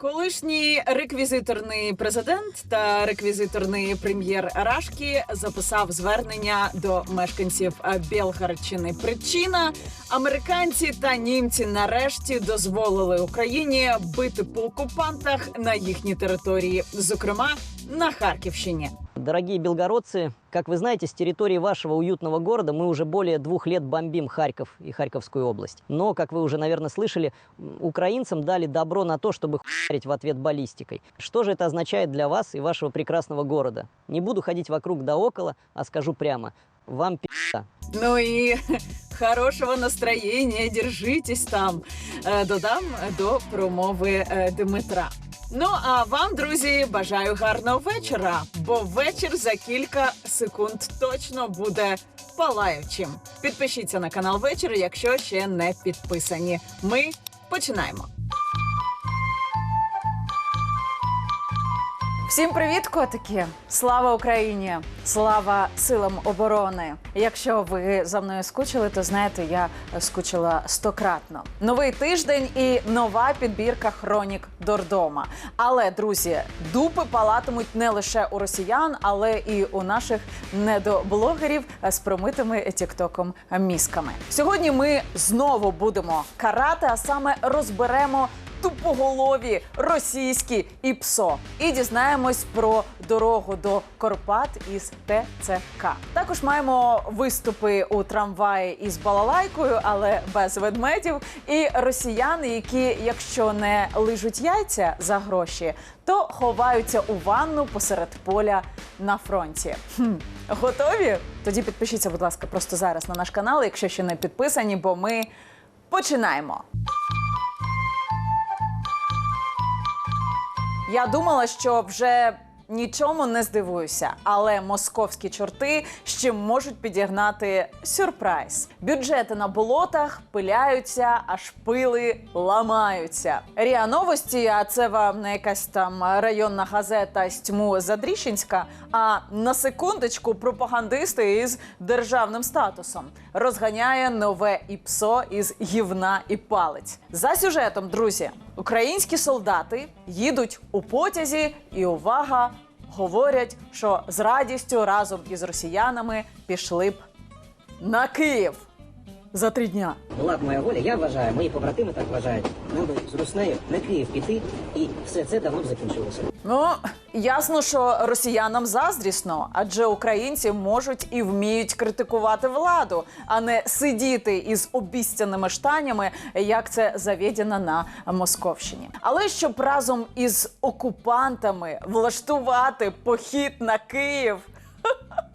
Колишній реквізиторний президент та реквізиторний прем'єр Рашкі записав звернення до мешканців Білгарчини. Причина американці та німці нарешті дозволили Україні бити по окупантах на їхній території, зокрема на Харківщині. Дорогие белгородцы, как вы знаете, с территории вашего уютного города мы уже более двух лет бомбим Харьков и Харьковскую область. Но, как вы уже, наверное, слышали, украинцам дали добро на то, чтобы хуярить в ответ баллистикой. Что же это означает для вас и вашего прекрасного города? Не буду ходить вокруг да около, а скажу прямо. Вам пи***а. Ну і хорошого настроєння, держитесь там. Е, Додам до промови е, Дмитра. Ну а вам, друзі, бажаю гарного вечора, бо вечір за кілька секунд точно буде палаючим. Підпишіться на канал вечір, якщо ще не підписані. Ми починаємо. Всім привіт, котики! Слава Україні! Слава силам оборони! Якщо ви за мною скучили, то знаєте, я скучила стократно. Новий тиждень і нова підбірка хронік Дордома. Але друзі, дупи палатимуть не лише у росіян, але і у наших недоблогерів з промитими тіктоком мізками. Сьогодні ми знову будемо карати, а саме розберемо тупоголові російські і ПСО. І дізнаємось про дорогу до Корпат із ТЦК. Також маємо виступи у трамваї із балалайкою, але без ведмедів. І росіяни, які, якщо не лижуть яйця за гроші, то ховаються у ванну посеред поля на фронті. Хм. Готові? Тоді підпишіться, будь ласка, просто зараз на наш канал, якщо ще не підписані, бо ми починаємо. Я думала, що вже нічому не здивуюся, але московські чорти ще можуть підігнати сюрприз. Бюджети на болотах пиляються, аж пили ламаються. Ріа новості, а це вам не якась там районна газета з тьму Задріщенська, а на секундочку пропагандисти із державним статусом розганяє нове ІПСО із гівна і палець. За сюжетом, друзі, українські солдати їдуть у потязі, і увага, говорять, що з радістю разом із росіянами пішли б на Київ за три дня. Була б моя воля, я вважаю, мої побратими так вважають. Нам би з Руснею на Київ піти, і все це давно б закінчилося. Ну ясно, що росіянам заздрісно, адже українці можуть і вміють критикувати владу, а не сидіти із обіцяними штанями, як це заведено на Московщині. Але щоб разом із окупантами влаштувати похід на Київ.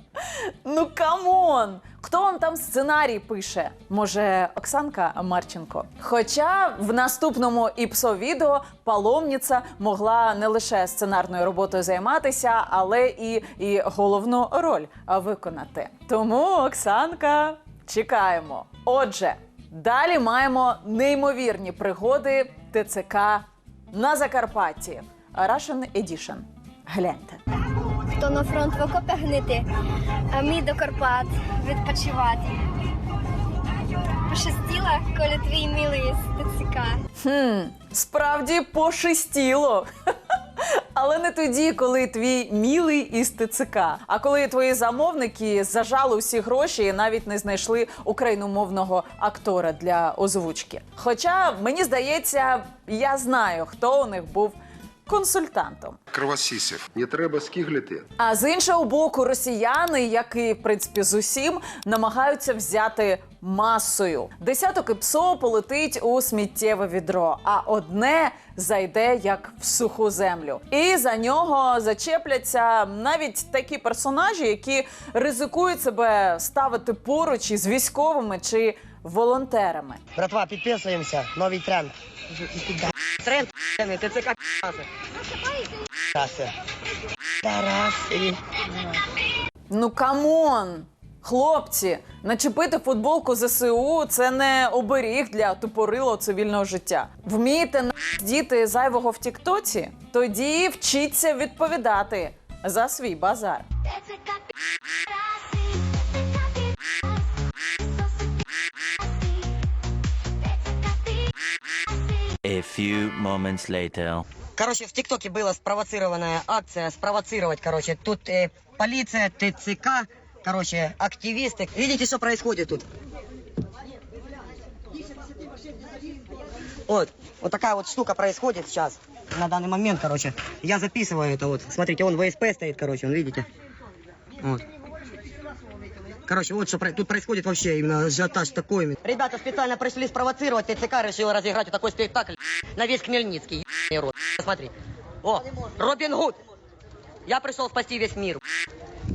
Ну камон! Хто вам там сценарій пише? Може, Оксанка Марченко? Хоча в наступному іпсо відео паломниця могла не лише сценарною роботою займатися, але і, і головну роль виконати. Тому Оксанка чекаємо. Отже, далі маємо неймовірні пригоди ТЦК на Закарпатті. Russian Edition. Гляньте. Хто на фронт в окопах гнити, а ми до Карпат відпочивати. Пощастила, коли твій милий ТЦК. Хм, справді пошестіло. Але не тоді, коли твій мілий із ТЦК. А коли твої замовники зажали усі гроші і навіть не знайшли україномовного актора для озвучки. Хоча мені здається, я знаю, хто у них був консультантом. кровосісів. Не треба скиглити. А з іншого боку, росіяни, як і в принципі з усім, намагаються взяти масою. Десяток ІПСО полетить у сміттєве відро, а одне зайде як в суху землю. І за нього зачепляться навіть такі персонажі, які ризикують себе ставити поруч із військовими чи волонтерами. Братва, підписуємося. Новий тренд. Тренд ТЦК Тараси. Тараси. Ну камон! Хлопці, начепити футболку ЗСУ це не оберіг для тупорилого цивільного життя. Вмієте діти зайвого в Тіктоці? Тоді вчіться відповідати за свій базар. A few moments later. Короче, в ТикТоке была спровоцированная акция, спровоцировать, короче. Тут э, полиция, ТЦК, короче, активисты. Видите, что происходит тут? Вот, вот такая вот штука происходит сейчас, на данный момент, короче. Я записываю это вот. Смотрите, он ВСП стоит, короче, он, видите? Вот. Короче, вот что тут происходит вообще, именно ажиотаж такой. Ребята специально пришли спровоцировать, ТЦК решил разыграть вот такой спектакль на весь Хмельницкий. ебаный рот. Смотри. О, Робин Гуд. Я пришел спасти весь мир.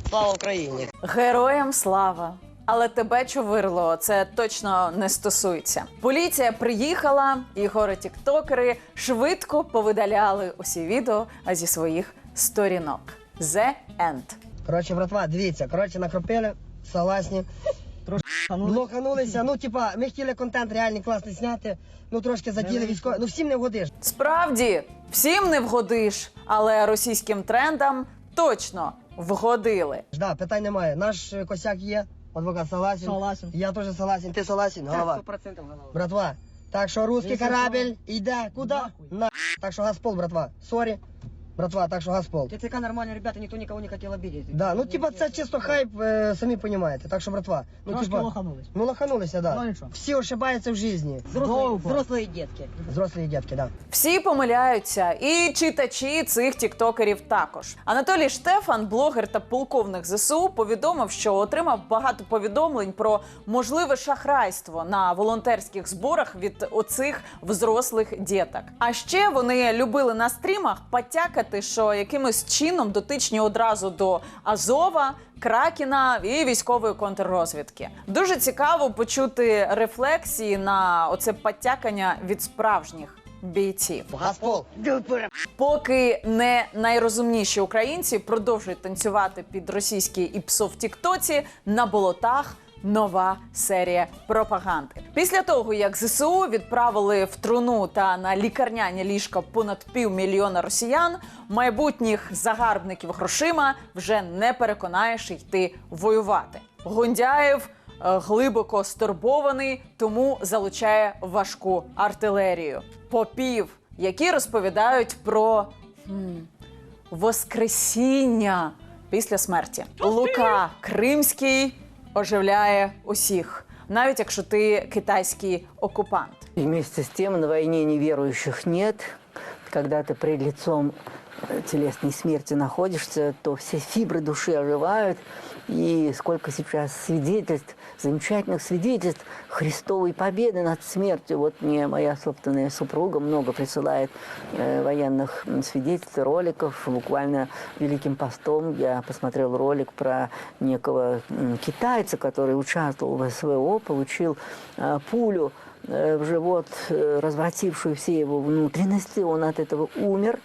Слава Україні. Героям слава! Але тебе, чувирло, це точно не стосується. Поліція приїхала, і гори тіктокери швидко повидаляли усі відео зі своїх сторінок. The End. Коротше, братва, дивіться, коротше, накропили, согласні. Блоханулися, ну, типа, ми хотіли контент реальний класний зняти, ну трошки заділи військові, ну всім не вгодиш. Справді, всім не вгодиш, але російським трендам точно вгодили. Да, питань немає. Наш косяк є, адвокат согласен. Согласен. Я теж согласен, ти согласен, голова. 100% голова. Братва, так що русський корабель йде куди? На. Так що газпол, братва. Сорі. Братва, так що газпол. ТЦК нормальные ребята, никто никого не хотел обидеть. Да, ну типа це чисто хайп, е, самі розумієте. Так що, братва, ну Трошки типа, лоханулись. ну лоханулися, да. Ну, нічого. Всі ошибаються в житті. Взрослые, взрослые детки. Взрослі дітки, да. Всі помиляються, і читачі цих тіктокерів також. Анатолій Штефан, блогер та полковник ЗСУ, повідомив, що отримав багато повідомлень про можливе шахрайство на волонтерських зборах від оцих взрослих діток. А ще вони любили на стрімах потякати, що якимось чином дотичні одразу до Азова. Кракіна і військової контррозвідки дуже цікаво почути рефлексії на оце потякання від справжніх бійців. Газпол. Поки не найрозумніші українці продовжують танцювати під російські іпсо в Тіктоці на болотах. Нова серія пропаганди після того, як ЗСУ відправили в труну та на лікарняні ліжка понад півмільйона росіян, майбутніх загарбників грошима вже не переконаєш йти воювати. Гундяєв е, глибоко стурбований, тому залучає важку артилерію. Попів, які розповідають про м, Воскресіння після смерті. Лука Кримський оживляє усіх, навіть якщо ти китайський окупант. І вместе з тим на війні невіруючих нет. Когда ты пред лицом телесной смерти находишься, то все фибры души оживают. И сколько сейчас свидетельств, замечательных свидетельств Христовой победы над смертью. Вот мне моя собственная супруга много присылает э, военных м, свидетельств, роликов. Буквально Великим постом я посмотрел ролик про некого м, китайца, который участвовал в СВО, получил э, пулю э, в живот, э, развратившую все его внутренности. Он от этого умер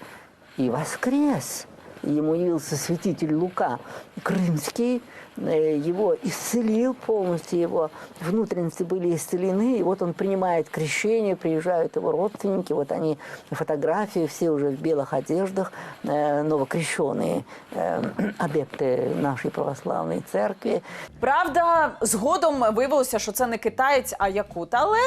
и воскрес. Ему явился святитель Лука Крымский, его исцелил полностью, его внутренности были исцелены, и вот он принимает крещение, приезжают его родственники, вот они на фотографии, все уже в белых одеждах, э, новокрещенные э, адепты нашей православной церкви. Правда, згодом виявилося, що це не китаєць, а якут. Але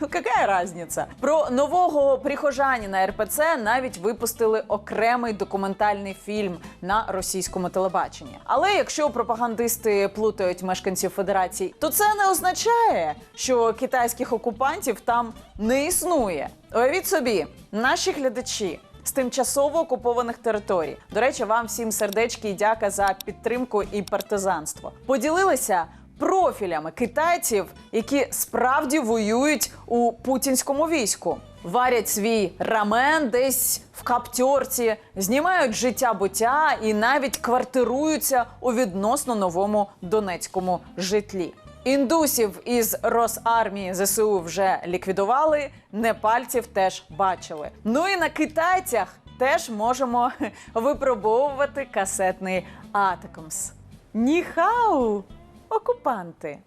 яка різниця? Про нового прихожанина РПЦ навіть випустили окремий документальний фільм на російському телебаченні. Але якщо пропагандисти плутають мешканців федерації, то це не означає, що китайських окупантів там не існує. Уявіть собі, наші глядачі з тимчасово окупованих територій. До речі, вам всім сердечки і дяка за підтримку і партизанство. Поділилися профілями китайців, які справді воюють у путінському війську. Варять свій рамен десь в каптьорці, знімають життя буття і навіть квартируються у відносно новому донецькому житлі. Індусів із Росармії ЗСУ вже ліквідували, непальців теж бачили. Ну і на китайцях теж можемо випробовувати касетний Атакамс. Ніхау, окупанти.